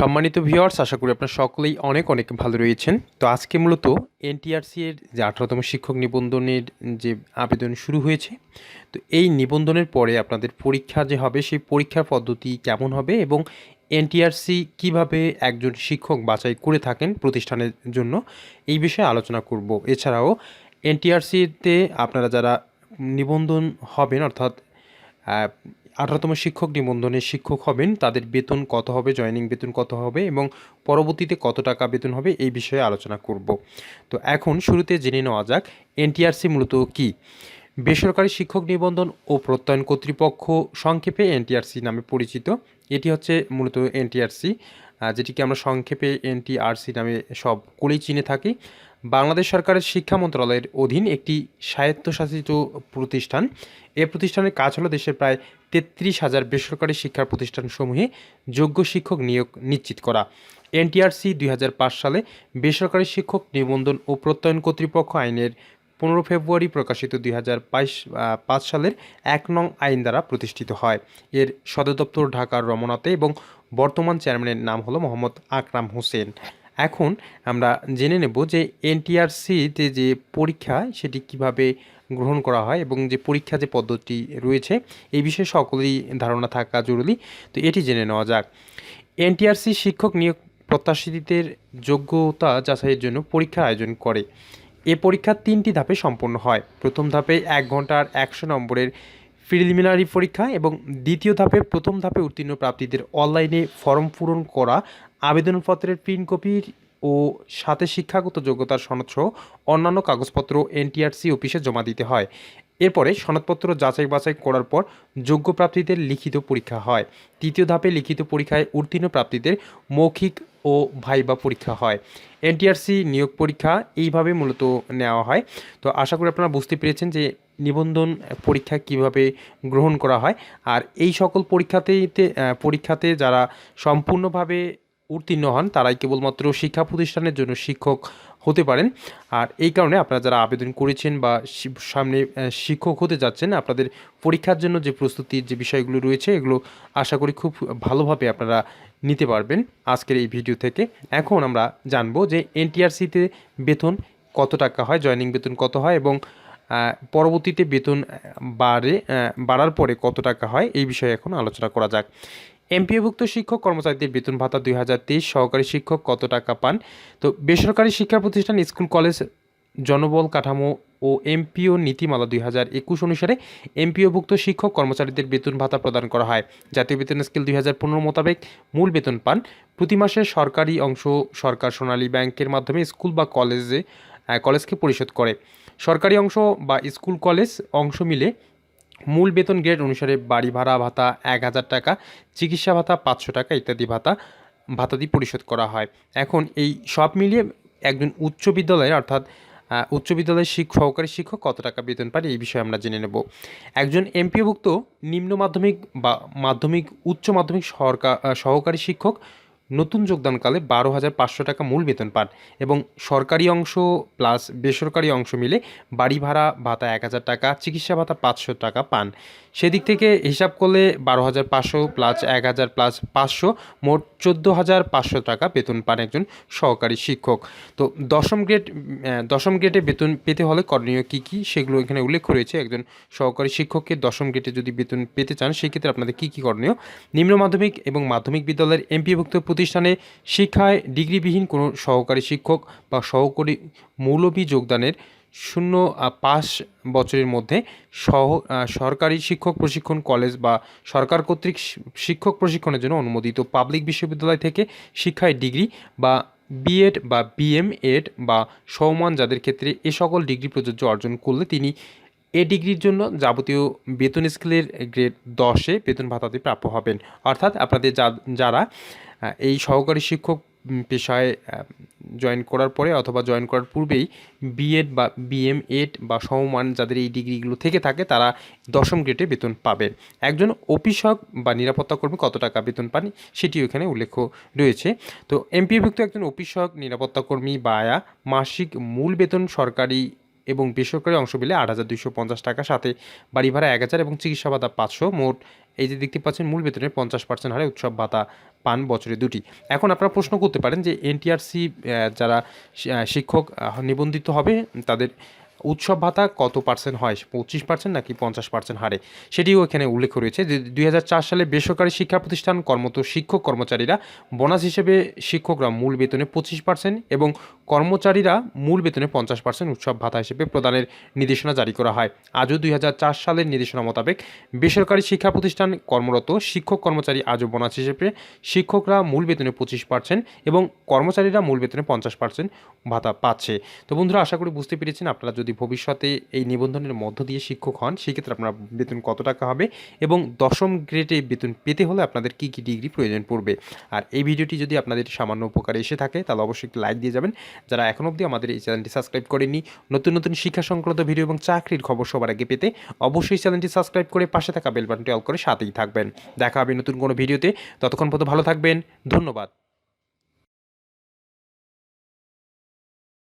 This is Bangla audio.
সম্মানিত ভিউয়ার্স আশা করি আপনারা সকলেই অনেক অনেক ভালো রয়েছেন। তো আজকে মূলত এনটিআরসি এর যে আঠারোতম শিক্ষক নিবন্ধনের যে আবেদন শুরু হয়েছে, তো এই নিবন্ধনের পরে আপনাদের পরীক্ষা যে হবে, সেই পরীক্ষার পদ্ধতি কেমন হবে এবং এনটিআরসি কীভাবে একজন শিক্ষক বাছাই করে থাকেন প্রতিষ্ঠানের জন্য এই বিষয়ে আলোচনা করব। এছাড়াও এনটিআরসিতে আপনারা যারা নিবন্ধন হবেন, অর্থাৎ আঠারোতম শিক্ষক নিবন্ধনের শিক্ষক হবেন, তাদের বেতন কত হবে, জয়েনিং বেতন কত হবে এবং পরবর্তীতে কত টাকা বেতন হবে এই বিষয়ে আলোচনা করব। তো এখন শুরুতে জেনে নেওয়া যাক, এনটিআরসি মূলত কি? বেসরকারি শিক্ষক নিবন্ধন ও প্রত্যয়ন কর্তৃপক্ষ সংক্ষেপে এনটিআরসি নামে পরিচিত। এটি হচ্ছে মূলত এনটিআরসি যেটিকে আমরা সংক্ষেপে এনটিআরসি নামে সব করেই চিনে থাকি। বাংলাদেশ সরকারের শিক্ষা মন্ত্রণালয়ের অধীন একটি স্বায়ত্তশাসিত প্রতিষ্ঠান। এ প্রতিষ্ঠানের কাজ হলো দেশের প্রায় তেত্রিশ হাজার বেসরকারি শিক্ষা প্রতিষ্ঠানসমূহে যোগ্য শিক্ষক নিয়োগ নিশ্চিত করা। এনটিআরসি দুই হাজার পাঁচ সালে বেসরকারি শিক্ষক নিবন্ধন ও প্রত্যয়ন কর্তৃপক্ষ আইনের পনেরো ফেব্রুয়ারি প্রকাশিত দুই পাঁচ সালের এক নং আইন দ্বারা প্রতিষ্ঠিত হয়। এর সদর দপ্তর ঢাকার রমনাতে এবং বর্তমান চেয়ারম্যানের নাম হলো মোহাম্মদ আকরাম হোসেন। এখন আমরা জেনে নেব যে এনটিআরসিতে যে পরীক্ষা, সেটি কীভাবে গ্রহণ করা হয় এবং যে পরীক্ষা যে পদ্ধতি রয়েছে, এই বিষয়ে সকলেই ধারণা থাকা জরুরি। তো এটি জেনে নেওয়া যাক। এনটিআরসি শিক্ষক নিয়োগ প্রত্যাশিতদের যোগ্যতা যাচাইয়ের জন্য পরীক্ষার আয়োজন করে। এ পরীক্ষা তিনটি ধাপে সম্পন্ন হয়। প্রথম ধাপে এক ঘণ্টার একশো নম্বরের প্রিলিমিনারি পরীক্ষা এবং দ্বিতীয় ধাপে প্রথম ধাপে উত্তীর্ণ প্রাপ্তিদের অনলাইনে ফর্ম পূরণ করা আবেদনপত্রের প্রিন্ট কপির ও সাথে শিক্ষাগত যোগ্যতার সনদসহ অন্যান্য কাগজপত্র এনটিআরসি অফিসে জমা দিতে হয়। এরপরে সনদপত্র যাচাই বাছাই করার পর যোগ্য প্রাপ্তিদের লিখিত পরীক্ষা হয়। তৃতীয় ধাপে লিখিত পরীক্ষায় উত্তীর্ণ প্রাপ্তিদের মৌখিক ও ভাইবা পরীক্ষা হয়। এনটিআরসি নিয়োগ পরীক্ষা এইভাবে মূলত নেওয়া হয়। তো আশা করি আপনারা বুঝতে পেরেছেন যে নিবন্ধন পরীক্ষা কীভাবে গ্রহণ করা হয়। আর এই সকল পরীক্ষাতেই পরীক্ষাতে যারা সম্পূর্ণভাবে উত্তীর্ণ হন, তারাই কেবলমাত্র শিক্ষা প্রতিষ্ঠানের জন্য শিক্ষক হতে পারেন। আর এই কারণে আপনারা যারা আবেদন করেছেন বা সামনে শিক্ষক হতে যাচ্ছেন, আপনাদের পরীক্ষার জন্য যে প্রস্তুতির যে বিষয়গুলো রয়েছে, এগুলো আশা করি খুব ভালোভাবে আপনারা নিতে পারবেন আজকের এই ভিডিও থেকে। এখন আমরা জানব যে এনটিআরসিতে বেতন কত টাকা হয়, জয়নিং বেতন কত হয় এবং পরবর্তীতে বেতন বাড়ে বাড়ার পরে কত টাকা হয়, এই বিষয়ে এখন আলোচনা করা যাক। এমপিওভুক্ত শিক্ষক কর্মচারীদের বেতন ভাতা দুই হাজার তেইশ, সহকারী শিক্ষক কত টাকা পান? তো বেসরকারি শিক্ষা প্রতিষ্ঠান স্কুল, কলেজ, জনবল কাঠামো ও এমপিও নীতিমালা দুই হাজার একুশ অনুসারে এমপিওভুক্ত শিক্ষক কর্মচারীদের বেতন ভাতা প্রদান করা হয়। জাতীয় বেতন স্কেল দুই হাজার পনেরো মোতাবেক মূল বেতন পান। প্রতি মাসে সরকারি অংশ সরকার সোনালী ব্যাংকের মাধ্যমে স্কুল বা কলেজে কলেজকে পরিশোধ করে। সরকারি অংশ বা স্কুল, কলেজ অংশ মিলে মূল বেতন গ্রেড অনুসারে বাড়ি ভাড়া ভাতা এক হাজার টাকা, চিকিৎসা ভাতা পাঁচশো টাকা ইত্যাদি ভাতা ভাতাদি পরিশোধ করা হয়। এখন এই সব মিলিয়ে একজন উচ্চ বিদ্যালয়ে অর্থাৎ উচ্চ বিদ্যালয়ের শিক্ষক, সহকারী শিক্ষক কত টাকা বেতন পায় এই বিষয়ে আমরা জেনে নেব। একজন এমপিওভুক্ত নিম্ন মাধ্যমিক বা মাধ্যমিক, উচ্চ মাধ্যমিক সহকারী শিক্ষক নতুন যোগদানকালে বারো হাজার পাঁচশো টাকা মূল বেতন পান এবং সরকারি অংশ প্লাস বেসরকারি অংশ মিলে বাড়ি ভাড়া ভাতা এক হাজার টাকা, চিকিৎসা ভাতা পাঁচশো টাকা পান। সেদিক থেকে হিসাব করলে বারো হাজার পাঁচশো প্লাস এক হাজার প্লাস পাঁচশো, মোট চোদ্দ হাজার পাঁচশো টাকা বেতন পান একজন সহকারী শিক্ষক। তো দশম গ্রেড দশম গ্রেডে বেতন পেতে হলে করণীয় কী কী? সেগুলো এখানে উল্লেখ রয়েছে। একজন সহকারী শিক্ষককে দশম গ্রেডে যদি বেতন পেতে চান, সেক্ষেত্রে আপনাদের কী কী করণীয়? নিম্ন মাধ্যমিক এবং মাধ্যমিক বিদ্যালয়ের এমপিভুক্ত প্রতিষ্ঠানে শিক্ষায় ডিগ্রিবিহীন কোনো সহকারী শিক্ষক বা সহকারী মৌলবী যোগদানের শূন্য পাঁচ বছরের মধ্যে সহ সরকারি শিক্ষক প্রশিক্ষণ কলেজ বা সরকার কর্তৃক শিক্ষক প্রশিক্ষণের জন্য অনুমোদিত পাবলিক বিশ্ববিদ্যালয় থেকে শিক্ষায় ডিগ্রি বা বিএড বা বিএম, এড বা সমমান যাদের ক্ষেত্রে এ সকল ডিগ্রি প্রযোজ্য অর্জন করলে তিনি এ ডিগ্রির জন্য যাবতীয় বেতন স্কেলের গ্রেড দশে বেতন ভাতাতে প্রাপ্য হবেন। অর্থাৎ আপনাদের যারা এই সহকারী শিক্ষক পেশায় জয়েন করার পরে অথবা জয়েন করার পূর্বেই বিএড বা বিএম এড বা সমমান যাদের এই ডিগ্রিগুলো থেকে থাকে, তারা দশম গ্রেডে বেতন পাবেন একজন অফিসক বা নিরাপত্তা কর্মী কত টাকা বেতন পান, সেটিও এখানে উল্লেখ রয়েছে। তো এমপিভুক্ত একজন অফিসক, নিরাপত্তা কর্মী বা মাসিক মূল বেতন সরকারি এবং বেসরকারি অংশ মিলে আট হাজার দুইশো পঞ্চাশ টাকা সাথে বাড়ি ভাড়া এক হাজার এবং চিকিৎসা ভাতা পাঁচশো। মোট এই যে দেখতে পাচ্ছেন, মূল বেতনের পঞ্চাশ পার্সেন্ট হারে উৎসব ভাতা পান বছরে দুটি। এখন আপনারা প্রশ্ন করতে পারেন যে, এনটিআরসি যারা শিক্ষক নিবন্ধিত হবে, তাদের উৎসব ভাতা কত পার্সেন্ট হয়? পঁচিশ পার্সেন্ট নাকি পঞ্চাশ পার্সেন্ট হারে? সেটিও এখানে উল্লেখ রয়েছে। যে দুই হাজার চার সালে বেসরকারি শিক্ষা প্রতিষ্ঠান কর্মত শিক্ষক কর্মচারীরা বোনাস হিসেবে শিক্ষকরা মূল বেতনে পঁচিশ পার্সেন্ট এবং কর্মচারীরা মূল বেতনে পঞ্চাশ পার্সেন্ট উৎসব ভাতা হিসেবে প্রদানের নির্দেশনা জারি করা হয়। আজও দুই হাজার চার সালের নির্দেশনা মোতাবেক বেসরকারি শিক্ষা প্রতিষ্ঠান কর্মরত শিক্ষক কর্মচারী আজও বোনাস হিসেবে শিক্ষকরা মূল বেতনে পঁচিশ পার্সেন্ট এবং কর্মচারীরা মূল বেতনে পঞ্চাশ পার্সেন্ট ভাতা পাচ্ছে। তো বন্ধুরা, আশা করি বুঝতে পেরেছেন। আপনারা যদি ভবিষ্যতে এই নিবন্ধনের মধ্য দিয়ে শিক্ষক হন, সেক্ষেত্রে আপনার বেতন কত টাকা হবে এবং দশম গ্রেডে বেতন পেতে হলে আপনাদের কী কী ডিগ্রি প্রয়োজন পড়বে? আর এই ভিডিওটি যদি আপনাদের সামান্য উপকারে এসে থাকে, তাহলে অবশ্যই একটি লাইক দিয়ে যাবেন। যারা এখন অবধি আমাদের এই চ্যানেলটি সাবস্ক্রাইব করেননি, নতুন নতুন শিক্ষা সংক্রান্ত ভিডিও এবং চাকরির খবর সবার আগে পেতে অবশ্যই চ্যানেলটি সাবস্ক্রাইব করে পাশে থাকা বেল বাটনটি অল করে সাথেই থাকবেন। দেখা হবে নতুন কোনো ভিডিওতে। ততক্ষণ পর্যন্ত ভালো থাকবেন। ধন্যবাদ।